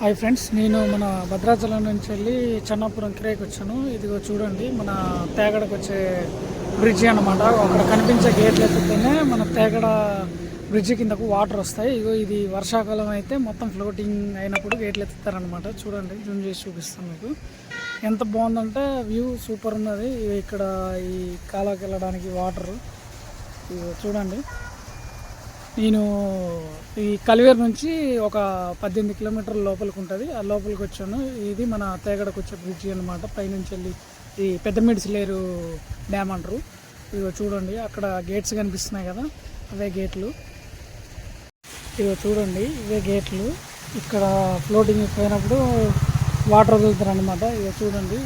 Hi friends నేను మన భద్రాచలం నుంచి వెళ్ళి చెన్నాపురం కిరాయికి వచ్చాను. ఇదిగో చూడండి మన తేగడకు వచ్చే బ్రిడ్జి అన్నమాట. అక్కడ కనిపించే గేట్లు ఎత్తుతేనే మన తేగడ బ్రిడ్జి కిందకు వాటర్ వస్తాయి. ఇగో ఇది వర్షాకాలం అయితే మొత్తం ఫ్లోటింగ్ అయినప్పుడు గేట్లు ఎత్తుతారనమాట చూడండి జూమ్ చేసి చూపిస్తాను మీకు. ఎంత బాగుందంటే వ్యూ సూపర్ ఉన్నది. ఇక్కడ ఈ కాలాకి వెళ్ళడానికి వాటర్ ఇగో చూడండి. నేను ఈ కలివేరు నుంచి ఒక పద్దెనిమిది కిలోమీటర్ల లోపలికి ఉంటుంది. ఆ లోపలికి వచ్చాను. ఇది మన తేగడకు వచ్చే బ్రిడ్జి అనమాట పైనుంచి వెళ్ళి ఈ పెద్ద మిడిసిలేరు డ్యామ్ అంటారు. ఇదిగో చూడండి అక్కడ గేట్స్ కనిపిస్తున్నాయి కదా అవే గేట్లు ఇదిగో చూడండి ఇవే గేట్లు ఇక్కడ ఫ్లోటింగ్ పోయినప్పుడు వాటర్ వదులుతారు అనమాట ఇక చూడండి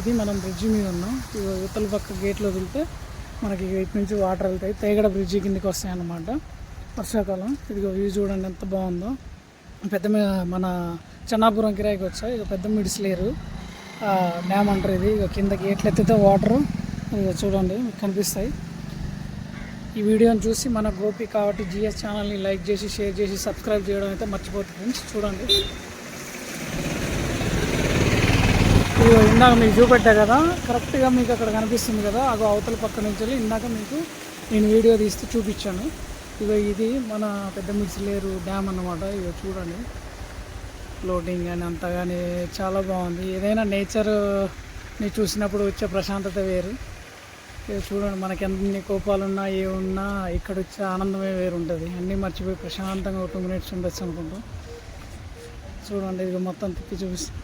ఇది మనం బ్రిడ్జి మీద ఉన్నాం. ఇక ఇవతల పక్క గేట్లు వదిలితే మనకి ఇటు నుంచి వాటర్ వెళ్తాయి. తేగడ బ్రిడ్జి కిందకి వస్తాయి అన్నమాట వర్షాకాలం. ఇదిగో వ్యూ చూడండి ఎంత బాగుందో. పెద్ద మీ- మన చెన్నాపురం కిరాయికి వచ్చాయి ఇక పెద్ద మిడిసిలేరు డ్యామ్ అంటారు ఇది. ఇక కింద గేట్లు ఎత్తితే ఇక చూడండి మీకు కనిపిస్తాయి. ఈ వీడియోని చూసి మన గోపి కాబట్టి జిఎస్ ఛానల్ని లైక్ చేసి షేర్ చేసి సబ్స్క్రైబ్ చేయడం అయితే మర్చిపోతుంది చూడండి. ఇది ఇందాక మీకు చూపెట్టా కదా. కరెక్ట్గా మీకు అక్కడ కనిపిస్తుంది కదా. అగో అవతల పక్క నుంచి వెళ్ళి ఇందాక మీకు నేను వీడియో తీస్తూ చూపించాను. ఇగో ఇది మన పెద్ద మిక్సిలేరు డ్యామ్ అన్నమాట. ఇగో చూడండి. ఫ్లోటింగ్ కానీ అంత కానీ చాలా బాగుంది. ఏదైనా నేచర్ని చూసినప్పుడు వచ్చే ప్రశాంతత వేరు. ఇక చూడండి మనకి ఎన్ని కోపాలున్నా ఏ ఉన్నా ఇక్కడ వచ్చే ఆనందమే వేరు ఉంటుంది అన్నీ మర్చిపోయి ప్రశాంతంగా ఒక టూ మినిట్స్ ఉండొచ్చు అనుకుంటాం. చూడండి ఇది మొత్తం తిప్పి చూపిస్తాం.